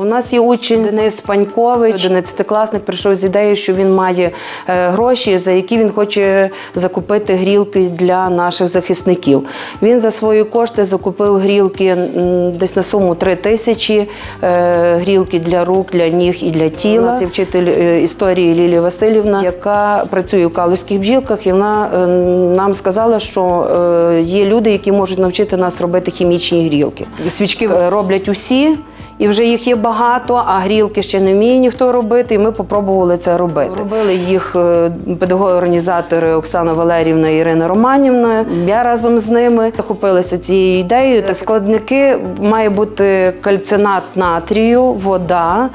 У нас є учень Денис Панькович, 11-класник, прийшов з ідеєю, що він має е, гроші, за які він хоче закупити грілки для наших захисників. Він за свої кошти закупив грілки десь на суму 3 тисячі, е, грілки для рук, для ніг і для тіла. У нас є вчитель е, історії Лілія Васильівна, яка працює в калузьких бджілках, і вона нам сказала, що є люди, які можуть навчити нас робити хімічні грілки. Свічки роблять усі. І вже їх є багато, а грілки ще не вміє ніхто робити. І ми спробували це робити. Робили їх е, педагоги-організатори Оксана Валерівна і Ірина Романівна. Я разом з ними захопилася цією ідеєю. Та складники має бути кальцинат натрію, вода.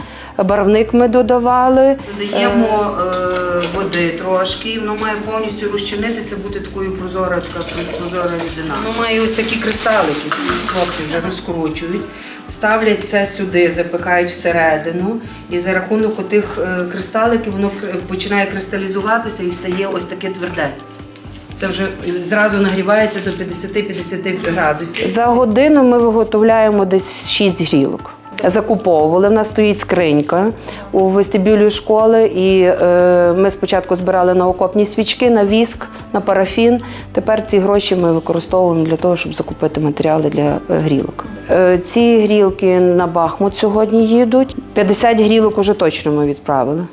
Барвник ми додавали. Додаємо е, води трошки, і воно має повністю розчинитися, бути такою прозора, така прозора рідина. Воно має ось такі кристалики, хлопці вже розкручують. Ставлять це сюди, запихають всередину, і за рахунок отих е, кристаликів воно починає кристалізуватися і стає ось таке тверде. Це вже зразу нагрівається до 50-50 градусів. За годину ми виготовляємо десь 6 грілок. Закуповували. В нас стоїть скринька у вестибюлі школи, і е, ми спочатку збирали на окопні свічки, на віск, на парафін. Тепер ці гроші ми використовуємо для того, щоб закупити матеріали для е, грілок. Е, ці грілки на Бахмут сьогодні їдуть. 50 грілок уже точно ми відправили.